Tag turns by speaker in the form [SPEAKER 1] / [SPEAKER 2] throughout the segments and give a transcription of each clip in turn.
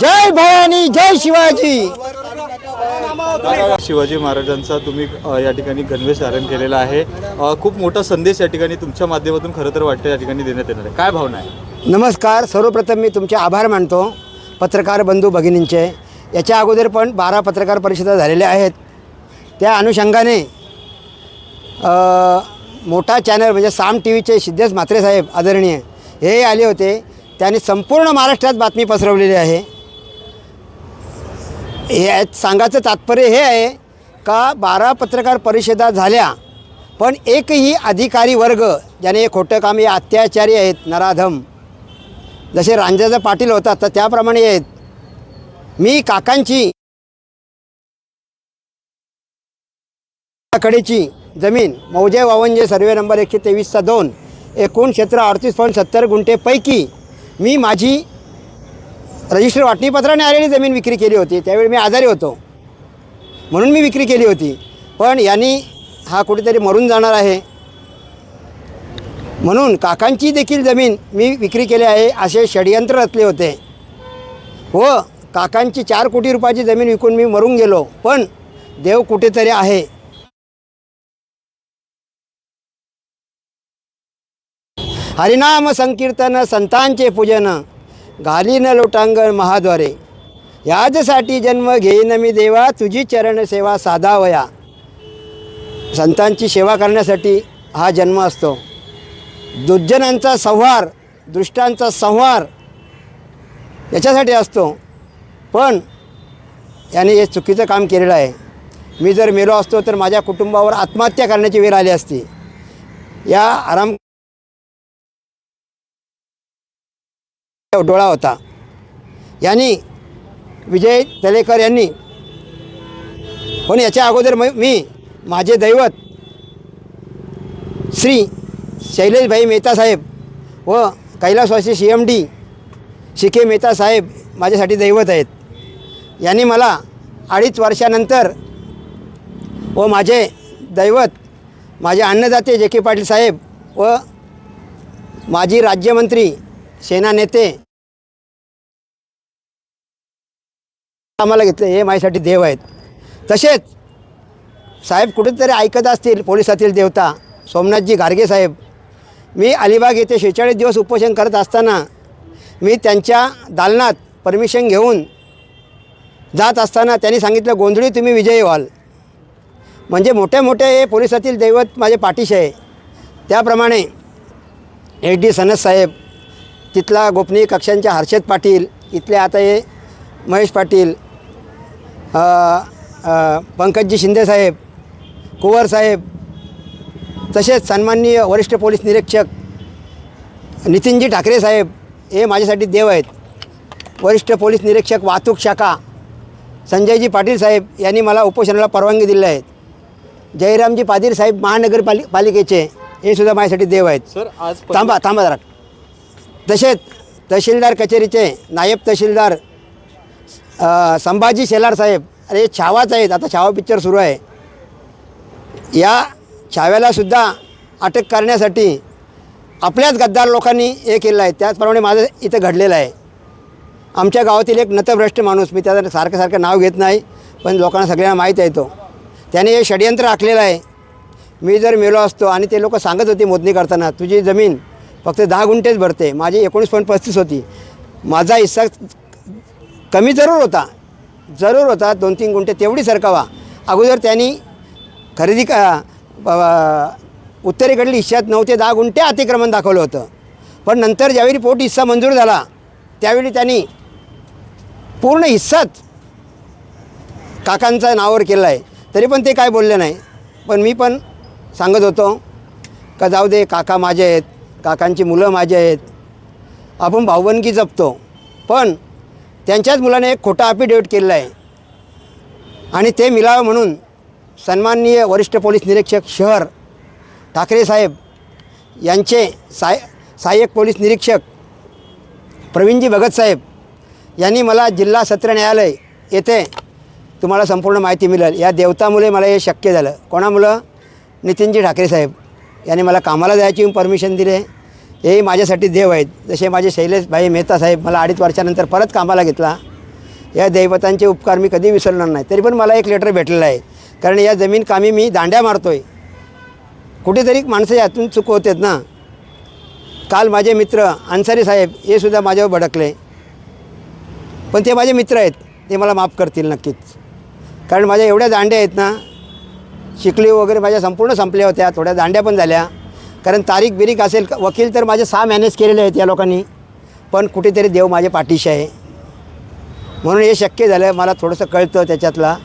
[SPEAKER 1] जय भवानी जय शिवाजी.
[SPEAKER 2] शिवाजी महाराजांचा तुम्ही या ठिकाणी गणवेश धारण केलेला आहे. खूप मोठा संदेश या ठिकाणी तुमच्या माध्यमातून खरं तर वाटतं या ठिकाणी देण्यात येणार आहे. काय भावना आहे?
[SPEAKER 1] नमस्कार. सर्वप्रथम मी तुमचे आभार मानतो पत्रकार बंधू भगिनींचे. याच्या अगोदर पण बारा पत्रकार परिषदा झालेल्या आहेत. त्या अनुषंगाने मोठा चॅनल म्हणजे साम टी व्हीचे सिद्धेश म्हात्रे साहेब आदरणीय हे आले होते. त्यांनी संपूर्ण महाराष्ट्रात बातमी पसरवलेली आहे. हे सांगायचं तात्पर्य हे आहे का बारा पत्रकार परिषदा झाल्या पण एकही अधिकारी वर्ग ज्याने हे खोटं काम हे अत्याचारी आहेत नराधम जसे रांजाचा पाटील होता तर त्याप्रमाणे आहेत. मी काकांची कडेची जमीन मौजे वावंजे सर्वे नंबर एकशे तेवीसचा दोन एकूण क्षेत्र अडतीस पॉईंट सत्तर गुंठेपैकी मी माझी रजिस्टर वाटणीपत्राने आलेली जमीन विक्री केली होती. त्यावेळी मी आजारी होतो. म्हणून मी विक्री केली होती. पण यांनी हा कुठेतरी मरून जाणार आहे. म्हणून काकांची देखील जमीन मी विक्री केली आहे असे षडयंत्र रचले होते. व काकांची चार कोटी रुपयाची जमीन विकून मी मरून गेलो. पण देव कुठेतरी आहे. हरिनाम संकीर्तन संतांचे पूजन घालीन लोटांगण महाद्वारे. याचसाठी जन्म घेईन मी देवा तुझी चरण सेवा साधावया. संतांची सेवा करण्यासाठी हा जन्म असतो. दुर्जनांचा संहार दृष्टांचा संहार याच्यासाठी असतो. पण याने हे चुकीचं काम केलेलं आहे. मी जर मेलो असतो तर माझ्या कुटुंबावर आत्महत्या करण्याची वेळ आली असती. या आराम डोळा होता. यांनी विजय तलेकर यांनी पण याच्या अगोदर म मी माझे दैवत श्री शैलेशभाई मेहता साहेब व कैलासवासी C M D Shike Mehta साहेब माझ्यासाठी दैवत आहेत. यांनी मला अडीच वर्षानंतर व माझे दैवत माझे अन्नदाते जे के पाटील साहेब व माजी राज्यमंत्री सेना नेते आम्हाला घेतले हे माझ्यासाठी देव आहेत. तसेच साहेब कुठेतरी ऐकत असतील पोलिसातील देवता सोमनाथजी गार्गे साहेब. मी अलिबाग येथे शेहेचाळीस दिवस उपोषण करत असताना मी त्यांच्या दालनात परमिशन घेऊन जात असताना त्यांनी सांगितलं गोंधळी तुम्ही विजयी व्हाल. म्हणजे मोठे मोठे हे पोलिसातील दैवत माझे पाठीशी आहे. त्याप्रमाणे एच डी सनस साहेब तिथला गोपनीय कक्षांच्या हर्षद पाटील इथले आता हे महेश पाटील अ, अ, पंकजजी शिंदे साहेब कुंवर साहेब तसेच सन्माननीय वरिष्ठ पोलीस निरीक्षक नितीनजी ठाकरे साहेब हे माझ्यासाठी देव आहेत. वरिष्ठ पोलीस निरीक्षक वाहतूक शाखा संजयजी पाटील साहेब यांनी मला उपोषणाला परवानगी दिली आहे. जयरामजी पाटील साहेब महानगरपालि पालिकेचे हे सुद्धा माझ्यासाठी देव आहेत.
[SPEAKER 2] सर आज
[SPEAKER 1] थांबा थांबा जरा. तसेच तहसीलदार कचेरीचे नायब तहसीलदार संभाजी शेलार साहेब अरे छावाच आहेत. आता छावा पिक्चर सुरू आहे. या छाव्यालासुद्धा अटक करण्यासाठी आपल्याच गद्दार लोकांनी हे केलं आहे. त्याचप्रमाणे माझं इथं घडलेलं आहे. आमच्या गावातील एक नतभ्रष्ट माणूस मी त्याचं सारखं सारखं नाव घेत नाही पण लोकांना सगळ्यांना माहीत आहे तो. त्याने हे षडयंत्र आखलेलं आहे. मी जर मेलो असतो आणि ते लोक सांगत होते मोजणी करताना तुझी जमीन फक्त दहा गुंठेच भरते. माझी एकोणीस पॉईंट पस्तीस होती. माझा हिस्सा कमी जरूर होता. जरूर होता. दोन तीन गुंठे तेवढी सरकावा. अगोदर त्यांनी खरेदी का ब- उत्तरेकडील हिश्श्यात नऊ ते दहा गुंठे अतिक्रमण दाखवलं होतं. पण नंतर ज्यावेळी पोट हिस्सा मंजूर झाला त्यावेळी त्यांनी पूर्ण हिस्साच काकांचा नावावर केला आहे तरी पण ते काय बोलले नाही. पण मी पण सांगत होतो का जाऊ दे काका माझे आहेत. काकांची मुलं माझी आहेत. आपण भाऊबंदकी जपतो. पण त्यांच्याच मुलाने एक खोटा अफिडेविट केलेला आहे. आणि ते मिळावं म्हणून सन्माननीय वरिष्ठ पोलीस निरीक्षक शहर ठाकरे साहेब यांचे साय सहाय्यक पोलीस निरीक्षक प्रवीणजी भगत साहेब यांनी मला जिल्हा सत्र न्यायालय येथे तुम्हाला संपूर्ण माहिती मिळेल. या देवतामुळे मला हे शक्य झालं. कोणामुळं? नितीनजी ठाकरे साहेब. यांनी मला कामाला जायची परमिशन दिले. हे माझ्यासाठी देव आहेत. जसे माझे शैलेशभाई मेहता साहेब मला अडीच वर्षानंतर परत कामाला घेतला. या दैवतांचे उपकार मी कधी विसरणार नाही. तरी पण मला एक लेटर भेटलेलं आहे. कारण या जमीन कामी मी दांड्या मारतो आहे कुठेतरी माणसं यातून चुकवतात होतात ना. काल माझे मित्र अन्सारी साहेब हे सुद्धा माझ्यावर भडकले. पण ते माझे मित्र आहेत. ते मला माफ करतील नक्कीच. कारण माझ्या एवढ्या दांड्या आहेत ना शिकली वगैरे माझ्या संपूर्ण संपल्या होत्या थोड्या दांड्या पण झाल्या. कारण तारीख बिरीक असेल वकील तर माझे सहा मॅनेज केलेले आहेत या लोकांनी. पण कुठेतरी देव माझ्या पाठीशी आहे. म्हणून हे शक्य झालं मला थोडंसं कळतं त्याच्यातला.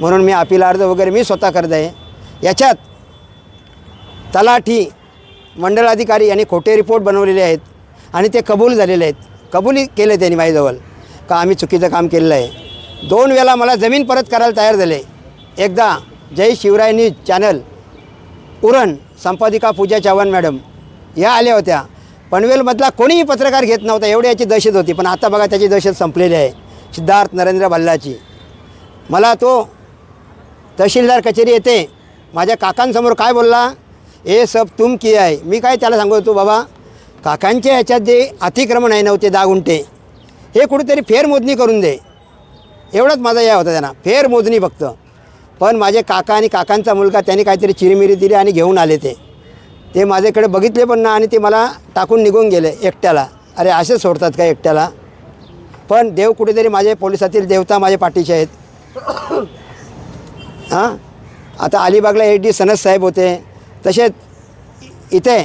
[SPEAKER 1] म्हणून मी अपील अर्ज वगैरे मी स्वतः करत आहे. याच्यात तलाठी मंडळाधिकारी यांनी खोटे रिपोर्ट बनवलेले आहेत आणि ते कबूल झालेले आहेत. कबूली केले त्यांनी माझ्याजवळ का आम्ही चुकीचं काम केलेलं आहे. दोन वेळा मला जमीन परत करायला तयार झाले. एकदा जय शिवराय न्यूज चॅनल. उरण संपादिका पूजा चव्हाण मॅडम. या आल्या होत्या. पनवेलमधला कोणीही पत्रकार घेत नव्हता एवढी याची दहशत होती. पण आता बघा त्याची दहशत संपलेली आहे. सिद्धार्थ नरेंद्र भल्लाची मला तो तहसीलदार कचेरी येते. माझ्या काकांसमोर काय बोलला? हे सब तुम की आहे. मी काय त्याला सांगू? होतो बाबा काकांच्या ह्याच्यात जे अतिक्रमण आहे नव्हते दहा गुंठे. हे कुठेतरी फेरमोजणी करून दे. एवढंच माझा या होता त्यांना. फेरमोजणी फक्त. पण माझे काका आणि काकांचा मुलगा त्यांनी काहीतरी चिरीमिरी दिली आणि घेऊन आले ते. ते माझ्याकडे बघितले पण ना आणि ते मला टाकून निघून गेले एकट्याला. अरे असे सोडतात का एकट्याला? पण देव कुठेतरी माझे पोलिसातील देवता माझ्या पाठीचे आहेत. हां? आता अलिबागला एच डी सनस साहेब होते. तसेच इथे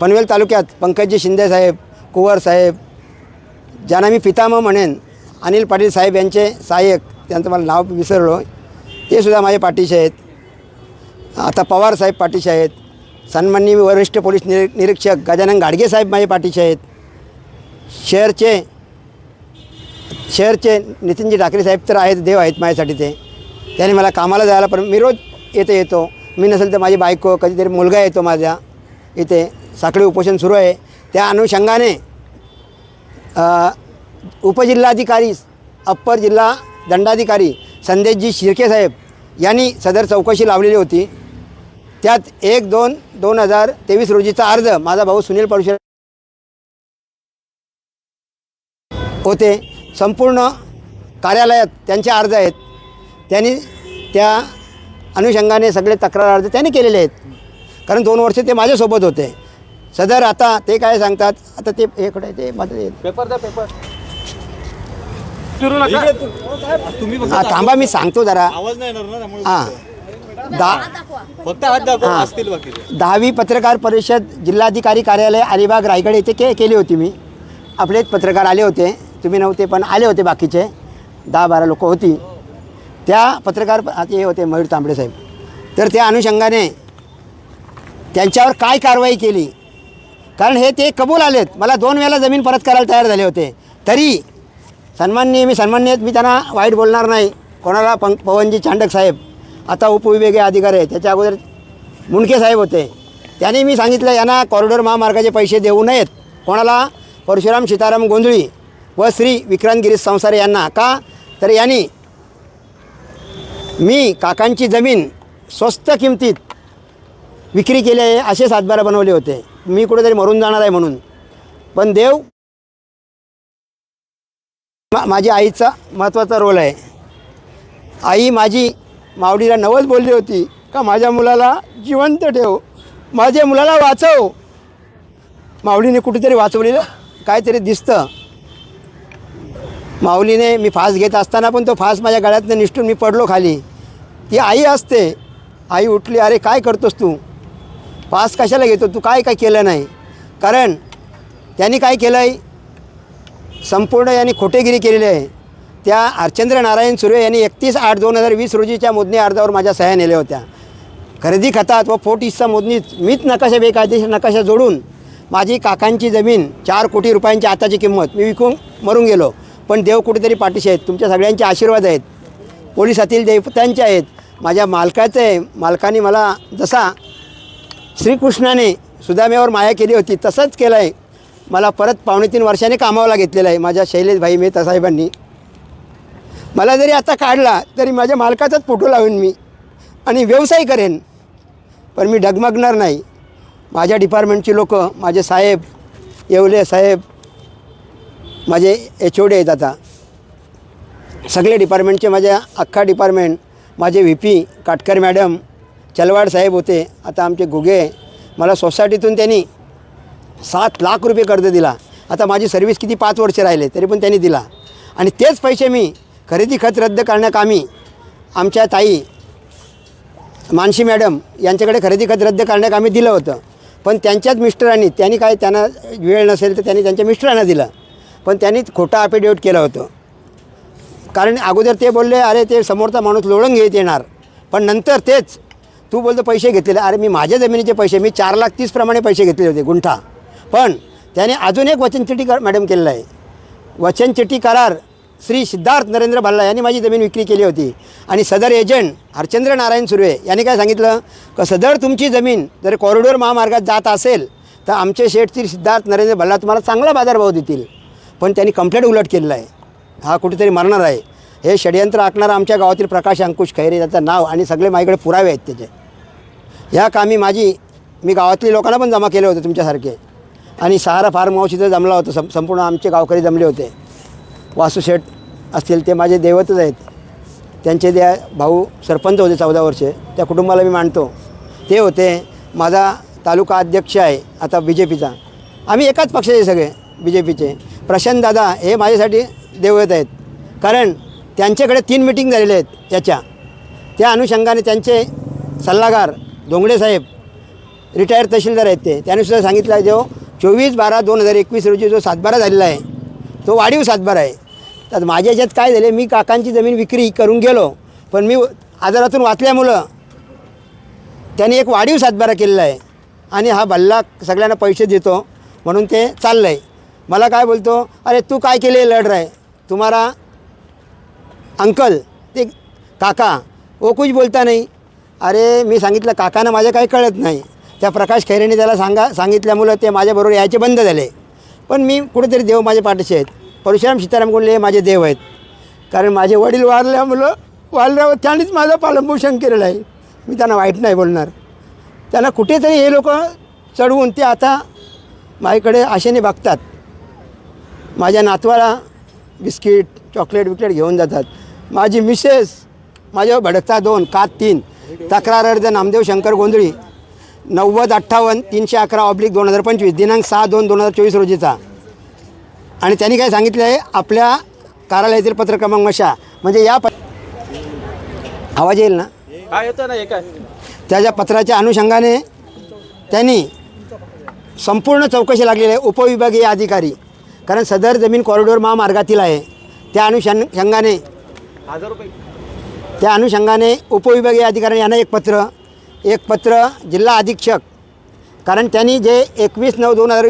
[SPEAKER 1] पनवेल तालुक्यात पंकजी शिंदे साहेब कुंवर साहेब ज्यांना मी पितामह म्हणेन अनिल पाटील साहेब यांचे सहाय्यक त्यांचं मला नाव विसरलो. ते सुद्धा माझे पाठीशी आहेत. आता पवार साहेब पाठीचे आहेत. सन्माननीय वरिष्ठ पोलीस निर निरीक्षक गजानन गाडगे साहेब माझे पाठीचे आहेत. शहरचे शहरचे नितीनजी ठाकरे साहेब तर आहेत देव आहेत माझ्यासाठी ते. त्यांनी मला कामाला जायला पण मी रोज येते येतो. मी नसेल तर माझी बायको कधीतरी मुलगा येतो माझ्या इथे. साखळी उपोषण सुरू आहे. त्या अनुषंगाने उपजिल्हाधिकारी अप्पर जिल्हा दंडाधिकारी संदेशजी शिर्के साहेब यांनी सदर चौकशी लावलेली होती. त्यात एक दोन दोन हजार तेवीस रोजीचा अर्ज माझा भाऊ सुनील परुशे होते. संपूर्ण कार्यालयात त्यांचे अर्ज आहेत. त्यांनी त्या अनुषंगाने सगळे तक्रार अर्ज त्यांनी केलेले आहेत. कारण दोन वर्ष ते माझ्यासोबत होते. सदर आता ते काय सांगतात? आता ते हे कुठे ते माझं
[SPEAKER 3] पेपर द्या पेपर.
[SPEAKER 2] तुम्ही फक्त
[SPEAKER 1] हा थांबा मी सांगतो जरा.
[SPEAKER 2] आवाज नाही येणार ना त्यामुळे
[SPEAKER 1] हां. दहा
[SPEAKER 2] फक्त हात दाखवा
[SPEAKER 1] हां.
[SPEAKER 2] असतील बाकीचे
[SPEAKER 1] दहावी पत्रकार परिषद जिल्हाधिकारी कार्यालय अलिबाग रायगड येथे के केली होती मी. आपलेच पत्रकार आले होते. तुम्ही नव्हते पण आले होते बाकीचे. दहा बारा लोक होती. त्या पत्रकार आता हे होते मयूर तांबडे साहेब. तर त्या अनुषंगाने त्यांच्यावर काय कारवाई केली? कारण हे ते कबूल आलेत. मला दोन वेळेला जमीन परत करायला तयार झाले होते. तरी सन्माननीय मी सन्मान्य आहेत, मी त्यांना वाईट बोलणार नाही. कोणाला पं पवनजी चांडक साहेब आता उपविभागीय अधिकारी आहे त्याच्या अगोदर मुंडके साहेब होते. त्यांनी मी सांगितलं यांना कॉरिडॉर महामार्गाचे पैसे देऊ नयेत. कोणाला? परशुराम सीताराम गोंधळी व श्री विक्रांत गिरीश संसारे यांना. का? तर यांनी मी काकांची जमीन स्वस्त किमतीत विक्री केली आहे असे सातबारा बनवले होते. मी कुठेतरी मरून जाणार आहे म्हणून. पण देव मा माझ्या आईचा महत्त्वाचा रोल आहे. आई माझी मावडीला नवस बोलली होती का माझ्या मुलाला जिवंत ठेव माझ्या मुलाला वाचव. माऊलीने कुठेतरी वाचवलेलं काहीतरी दिसतं. माऊलीने मी फास घेत असताना पण तो फास माझ्या गळ्यातनं निष्ठून मी पडलो खाली. ती आई असते. आई उठली अरे काय करतोस तू? फास कशाला घेतो? तू काय काय केलं नाही? कारण त्यांनी काय केलं आहे संपूर्ण यांनी खोटेगिरी केलेली आहे. त्या अर्चंद्र नारायण सुर्वे यांनी एकतीस आठ दोन हजार वीस रोजीच्या मोजणी अर्जावर माझ्या सह्या नेल्या होत्या. खरेदी खतात व फोट हिस्सा मोजणीत मीच नकाशा बेकायदेशीर नकाशा जोडून माझी काकांची जमीन चार कोटी रुपयांची आताची किंमत. मी विकून मरून गेलो. पण देव कुठेतरी पाठीशी आहेत. तुमच्या सगळ्यांचे आशीर्वाद आहेत. पोलिसातील देवतांचे आहेत. माझ्या मालकाचं आहे मालकाने मला जसा श्रीकृष्णाने सुदाम्यावर माया केली होती तसंच केलं आहे मला परत पावणे तीन वर्षाने कामावला घेतलेला आहे माझ्या शैलेशभाई मेहता साहेबांनी. मला जरी आता काढला तरी माझ्या मालकाचाच फोटो लावेन मी आणि व्यवसाय करेन. पण मी डगमगणार नाही. माझ्या डिपार्टमेंटची लोक माझे साहेब येवले साहेब माझे एच ओ डी आहेत आता. सगळे डिपार्टमेंटचे माझ्या अख्खा डिपार्टमेंट माझे V P Katkar madam Chalwad साहेब होते आता आमचे घुगे. मला सोसायटीतून त्यांनी सात लाख रुपये कर्ज दिला. आता माझी सर्व्हिस किती पाच वर्ष राहिले तरी पण त्यांनी दिला. आणि तेच पैसे मी खरेदी खत रद्द करण्याकामी आमच्या ताई मानशी मॅडम यांच्याकडे खरेदी खत रद्द करण्याकामी दिलं होतं. पण त्यांच्याच मिस्टरांनी त्यांनी काय त्यांना वेळ नसेल तर त्यांनी त्यांच्या मिस्टरांना दिलं. पण त्यांनी खोटा अफिडेविट केलं होतं. कारण अगोदर ते बोलले अरे ते समोरचा माणूस लोळून घेत येणार. पण नंतर तेच तू बोलतो पैसे घेतलेले. अरे मी माझ्या जमिनीचे पैसे मी चार लाख तीसप्रमाणे पैसे घेतले होते गुंठा. पण त्याने अजून एक वचनचिठी कर मॅडम केलेलं आहे. वचनचिठी करार श्री सिद्धार्थ नरेंद्र भल्ला यांनी माझी जमीन विक्री केली होती. आणि सदर एजंट हरचंद्र नारायण सुर्वे यांनी काय सांगितलं? का सदर तुमची जमीन जर कॉरिडोर महामार्गात जात असेल तर आमचे शेठ श्री सिद्धार्थ नरेंद्र भल्ला तुम्हाला चांगला बाजारभाव देतील. पण त्यांनी कंप्लेंट उलट केलेला आहे. हा कुठेतरी मरणार आहे. हे षडयंत्र आखणारा आमच्या गावातील प्रकाश अंकुश खैरे त्याचं नाव आणि सगळे माझ्याकडे पुरावे आहेत त्याचे. ह्या कामी माझी मी गावातली लोकांना पण जमा केले होते तुमच्यासारखे. आणि सहारा फार्म हाऊस इथं जमला होता. सं संपूर्ण आमचे गावकरी जमले होते. वासुशेठ असतील ते माझे दैवतच आहेत. त्यांचे त्या भाऊ सरपंच होते चौदा वर्षे त्या कुटुंबाला मी मानतो. ते होते. माझा तालुका अध्यक्ष आहे आता बी जे पीचा आम्ही एकाच पक्षाचे सगळे बी जे पीचे प्रशांत दादा हे माझ्यासाठी देवत आहेत. कारण त्यांच्याकडे तीन मिटिंग झालेल्या आहेत याच्या. त्या अनुषंगाने त्यांचे सल्लागार धोंगडे साहेब रिटायर तहसीलदार आहेत ते. त्याने सुद्धा सांगितलं आहे जो चोवीस बारा दोन हजार एकवीस रोजी जो सातबारा झालेला आहे तो वाढीव सातबारा आहे. तर माझ्या याच्यात काय झाले मी काकांची जमीन विक्री करून गेलो पण मी आजारातून वाचल्यामुळं त्याने एक वाढीव सातबारा केलेला आहे आणि हा भल्ला सगळ्यांना पैसे देतो म्हणून ते चाललं आहे मला काय बोलतो अरे तू काय केले लढ राय. तुम्हाला अंकल ते काका ओ कुछ बोलता नाही. अरे मी सांगितलं काकानं माझं काही कळत नाही. त्या प्रकाश खैरेने त्याला सांगा सांगितल्यामुळं ते माझ्याबरोबर यायचे बंद झाले. पण मी कुठेतरी देव माझ्या पाठीशी आहेत. परशुराम सीताराम कोल्हे हे माझे देव आहेत. कारण माझे वडील वारल्यामुळं वारल्यावर त्यांनीच माझं पालनपोषण केलेलं आहे. मी त्यांना वाईट नाही बोलणार. त्यांना कुठेतरी हे लोक चढवून ते आता माझ्याकडे आशेने बघतात. माझ्या नातवाला बिस्किट चॉकलेट बिकलेट घेऊन जातात. माझी मिसेस माझ्यावर भडकता दोन कात तीन. तक्रार अर्ज नामदेव शंकर गोंधळी. नव्वद अठ्ठावन्न तीनशे अकरा ऑब्लिक दोन हजार पंचवीस दिनांक सहा दोन दोन हजार चोवीस रोजीचा. आणि त्यांनी काय सांगितलं आहे आपल्या कार्यालयातील पत्र क्रमांक मशा म्हणजे या प आवाज येईल ना?
[SPEAKER 3] येतो ना एक
[SPEAKER 1] त्याच्या पत्राच्या अनुषंगाने त्यांनी संपूर्ण चौकशी लागलेली आहे उपविभागीय अधिकारी. कारण सदर जमीन कॉरिडोर महामार्गातील आहे. त्या अनुषंगाने त्या अनुषंगाने उपविभागीय अधिकारी यांना एक पत्र एक पत्र जिल्हा अधीक्षक. कारण त्यांनी जे एकवीस नऊ दोन हजार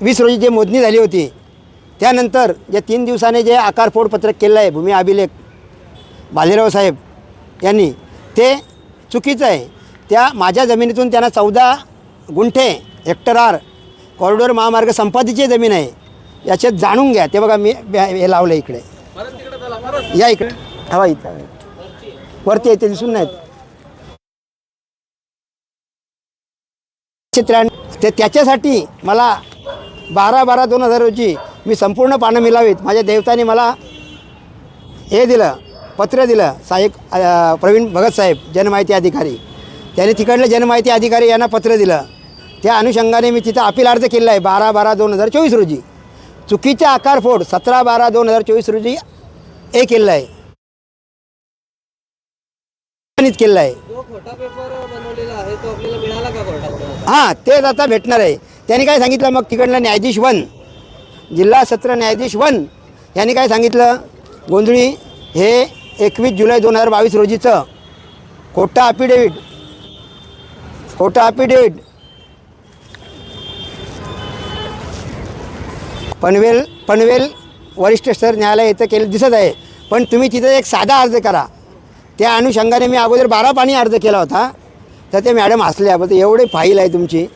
[SPEAKER 1] वीस रोजी जे मोजणी झाली होती त्यानंतर जे तीन दिवसाने जे आकारफोड पत्रक केलं आहे भूमी अभिलेख बालेराव साहेब यांनी ते चुकीचं आहे. त्या माझ्या जमिनीतून त्यांना चौदा गुंठे हेक्टर आर कॉरिडोर महामार्ग संपादीची जमीन आहे याच्यात जाणून घ्या. ते बघा मी हे लावलं इकडे. या इकडे. हवा इथं. वरती येते दिसून नाहीत. चित्रा ते त्याच्यासाठी मला बारा बारा दोन हजार रोजी मी संपूर्ण पानं मिलावीत. माझ्या देवताने मला हे दिलं पत्र दिलं साहेब प्रवीण भगत साहेब जनमाहिती अधिकारी. त्याने तिकडले जनमाहिती अधिकारी यांना पत्र दिलं. त्या अनुषंगाने मी तिथं अपील अर्ज केलेला आहे बारा बारा दोन हजार चोवीस रोजी. चुकीच्या आकारफोड सतरा बारा दोन हजार चोवीस रोजी हे केलं आहे. प्रमाणित आहे. हां तेच आता भेटणार आहे. त्यांनी काय सांगितलं मग? तिकडलं न्यायाधीश वन जिल्हा सत्र न्यायाधीश वन यांनी काय सांगितलं? गोंधळी हे एकवीस जुलै दोन हजार बावीस रोजीचं खोटा अफिडेविट खोटा अफिडेविट पनवेल पनवेल वरिष्ठ स्तर न्यायालय येथे केलं दिसत आहे. पण तुम्ही तिथं एक साधा अर्ज करा. त्या अनुषंगाने मी अगोदर बारा पाणी अर्ज केला होता. तर ते मॅडम हसल्या एवढे फाईल आहे तुमची.